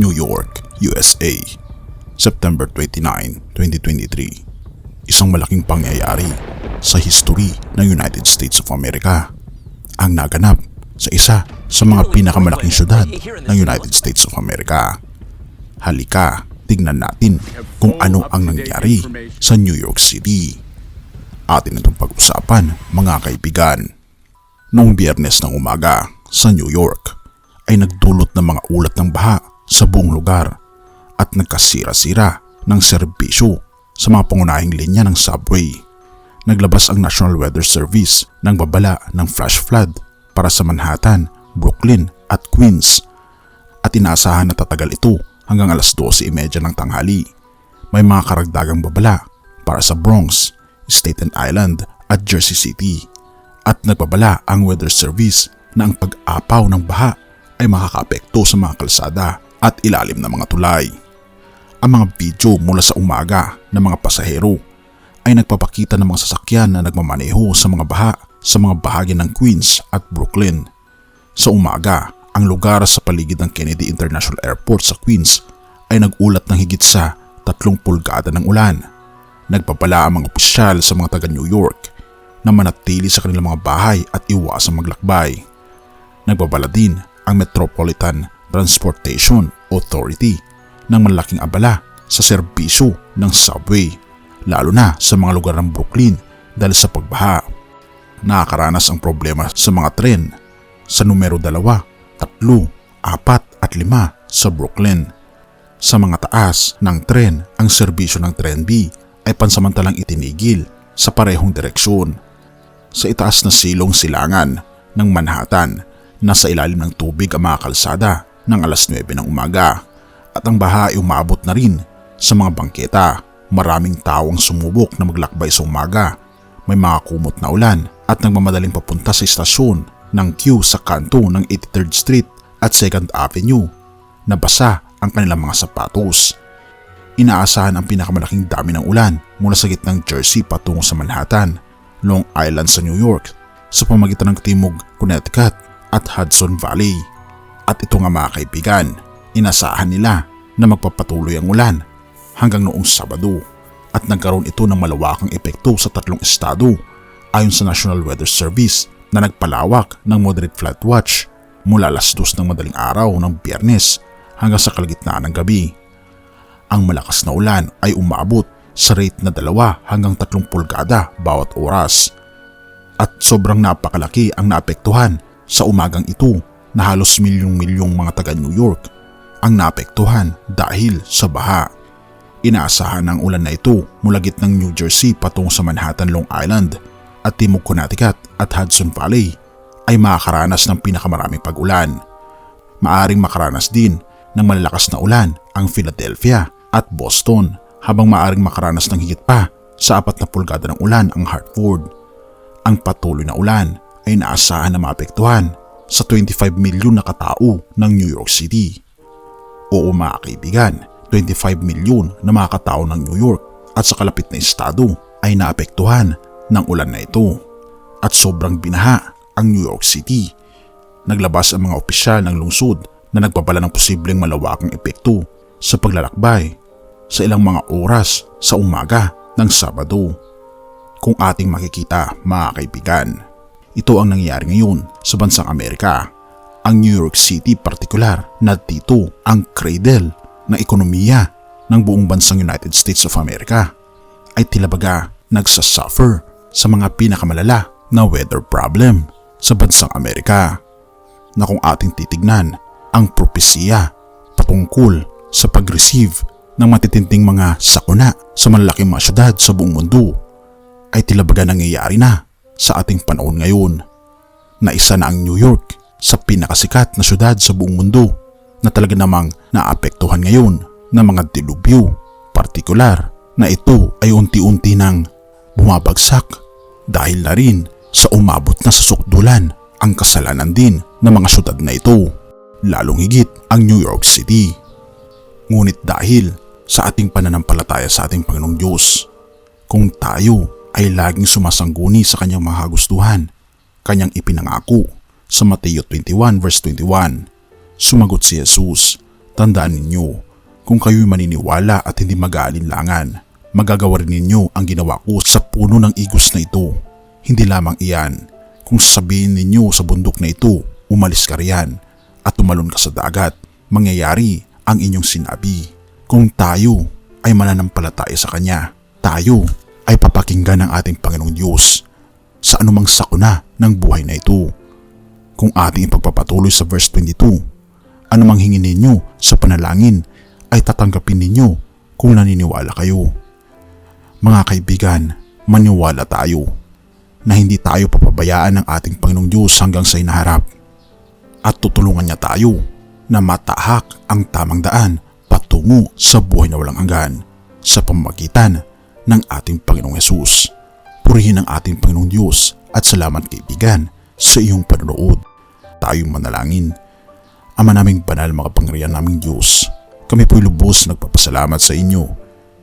New York, USA, September 29, 2023. Isang malaking pangyayari sa history ng United States of America ang naganap sa isa sa mga pinakamalaking syudad ng United States of America. Halika, tignan natin kung ano ang nangyari sa New York City. Atin itong pag-usapan mga kaibigan. Noong biyernes ng umaga sa New York ay nagdulot ng mga ulat ng baha sa buong lugar at nagkasira-sira ng serbisyo sa mga pangunahing linya ng subway. Naglabas ang National Weather Service ng babala ng flash flood para sa Manhattan, Brooklyn at Queens at inaasahan na tatagal ito hanggang alas 12.30 ng tanghali. May mga karagdagang babala para sa Bronx, Staten Island at Jersey City at nagbabala ang weather service na ang pag-apaw ng baha ay makakaapekto sa mga kalsada at ilalim ng mga tulay. Ang mga video mula sa umaga ng mga pasahero ay nagpapakita ng mga sasakyan na nagmamaneho sa mga baha sa mga bahagi ng Queens at Brooklyn. Sa umaga, ang lugar sa paligid ng Kennedy International Airport sa Queens ay nagulat ng higit sa 3 pulgada ng ulan. Nagpapala ang mga opisyal sa mga taga New York na manatili sa kanilang mga bahay at iwasang maglakbay. Nagbabala din ang Metropolitan Transportation Authority ng malaking abala sa serbisyo ng subway lalo na sa mga lugar ng Brooklyn dahil sa pagbaha. Nakakaranas ang problema sa mga tren sa numero 2, 3, 4 at 5 sa Brooklyn. Sa mga taas ng tren, ang serbisyo ng Tren B ay pansamantalang itinigil sa parehong direksyon sa itaas na silong silangan ng Manhattan. Nasa ilalim ng tubig ang mga kalsada ng alas 9 ng umaga at ang baha ay umabot na rin sa mga bangketa. Maraming tao ang sumubok na maglakbay sa umaga. May mga kumot na ulan at nagmamadaling papunta sa istasyon ng Q sa kanto ng 83rd Street at 2nd Avenue. Nabasa ang kanilang mga sapatos. Inaasahan ang pinakamalaking dami ng ulan mula sa gitnang Jersey patungo sa Manhattan Long Island sa New York sa pamagitan ng Timog, Connecticut at Hudson Valley. At ito nga mga kaibigan, inasahan nila na magpapatuloy ang ulan hanggang noong Sabado at nagkaroon ito ng malawakang epekto sa tatlong estado ayon sa National Weather Service na nagpalawak ng moderate flood watch mula alas 2 ng madaling araw ng biyernes hanggang sa kalagitnaan ng gabi. Ang malakas na ulan ay umabot sa rate na dalawa hanggang tatlong pulgada bawat oras. At sobrang napakalaki ang naapektuhan sa umagang ito na halos milyong-milyong mga taga New York ang naapektuhan dahil sa baha. Inaasahan ng ulan na ito mula gitnang New Jersey patungo sa Manhattan, Long Island at Timog Connecticut at Hudson Valley ay makakaranas ng pinakamaraming pag-ulan. Maaring makaranas din ng malalakas na ulan ang Philadelphia at Boston habang maaring makaranas ng higit pa sa apat na pulgada ng ulan ang Hartford. Ang patuloy na ulan ay naasahan na maapektuhan sa 25 milyon na katao ng New York City. Oo mga kaibigan, 25 milyon na mga katao ng New York at sa kalapit na estado ay naapektuhan ng ulan na ito. At sobrang binaha ang New York City. Naglabas ang mga opisyal ng lungsod na nagpapala ng posibleng malawakang epekto sa paglalakbay sa ilang mga oras sa umaga ng Sabado. Kung ating makikita mga kaibigan, ito ang nangyayari ngayon sa bansang Amerika. Ang New York City partikular na dito ang cradle ng ekonomiya ng buong bansang United States of America ay tilabaga nagsasuffer sa mga pinakamalala na weather problem sa bansang Amerika na kung ating titignan ang propesya patungkol sa pag-receive ng matitinding mga sakuna sa malalaking mga syudad sa buong mundo ay tilabaga nangyayari na sa ating panahon ngayon na isa na ang New York sa pinakasikat na syudad sa buong mundo na talaga namang naapektuhan ngayon ng mga dilubyo partikular na ito ay unti-unti nang bumabagsak dahil na rin sa umabot na sa sukdulan ang kasalanan din ng mga syudad na ito lalong higit ang New York City. Ngunit dahil sa ating pananampalataya sa ating Panginoong Diyos. Kung tayo ay laging sumasangguni sa kanyang mga gustuhan, kanyang ipinangako sa Mateo 21 verse 21. Sumagot si Jesus, Tandaan ninyo, kung kayo'y maniniwala at hindi mag-aalinlangan, magagawa rin ninyo ang ginawa ko sa puno ng igos na ito. Hindi lamang iyan, kung sasabihin ninyo sa bundok na ito, umalis ka riyan at tumalon ka sa dagat, mangyayari ang inyong sinabi. Kung tayo ay mananampalataya sa Kanya, tayo ay papakinggan ng ating Panginoong Diyos sa anumang sakuna ng buhay na ito. Kung ating ipagpapatuloy sa verse 22, anumang hingin ninyo sa panalangin ay tatanggapin ninyo kung naniniwala kayo. Mga kaibigan, maniwala tayo na hindi tayo papabayaan ng ating Panginoong Diyos hanggang sa inaharap at tutulungan niya tayo na matahak ang tamang daan patungo sa buhay na walang hanggan sa pamamagitan ng ating Panginoong Yesus. Purihin ang ating Panginoong Diyos at salamat kaibigan sa iyong panonood. Tayong manalangin. Ama naming banal mga pangyarihan naming Diyos, kami po'y lubos nagpapasalamat sa inyo,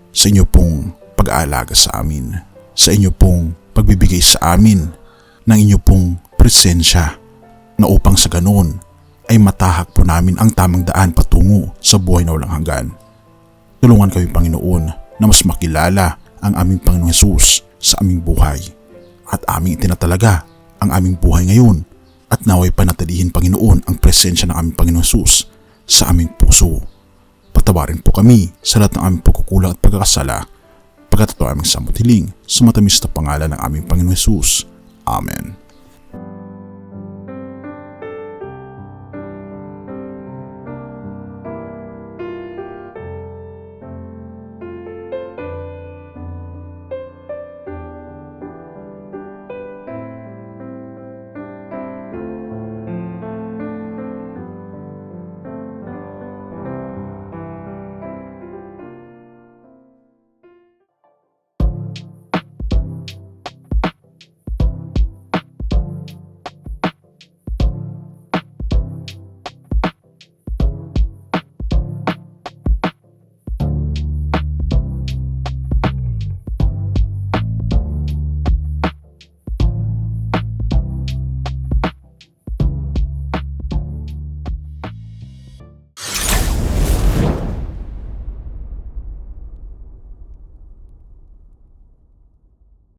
sa inyo pong pag-aalaga sa amin, sa inyo pong pagbibigay sa amin ng inyo pong presensya na upang sa ganoon ay matahak po namin ang tamang daan patungo sa buhay na walang hanggan. Tulungan kami Panginoon na mas makilala ang aming Panginoong Yesus sa aming buhay at aming itinatalaga ang aming buhay ngayon at naway panatilihin Panginoon ang presensya ng aming Panginoong Yesus sa aming puso. Patawarin po kami sa lahat ng aming pagkukulang at pagkakasala pagkat ito aming samutiling sa matamis na pangalan ng aming Panginoong Yesus. Amen.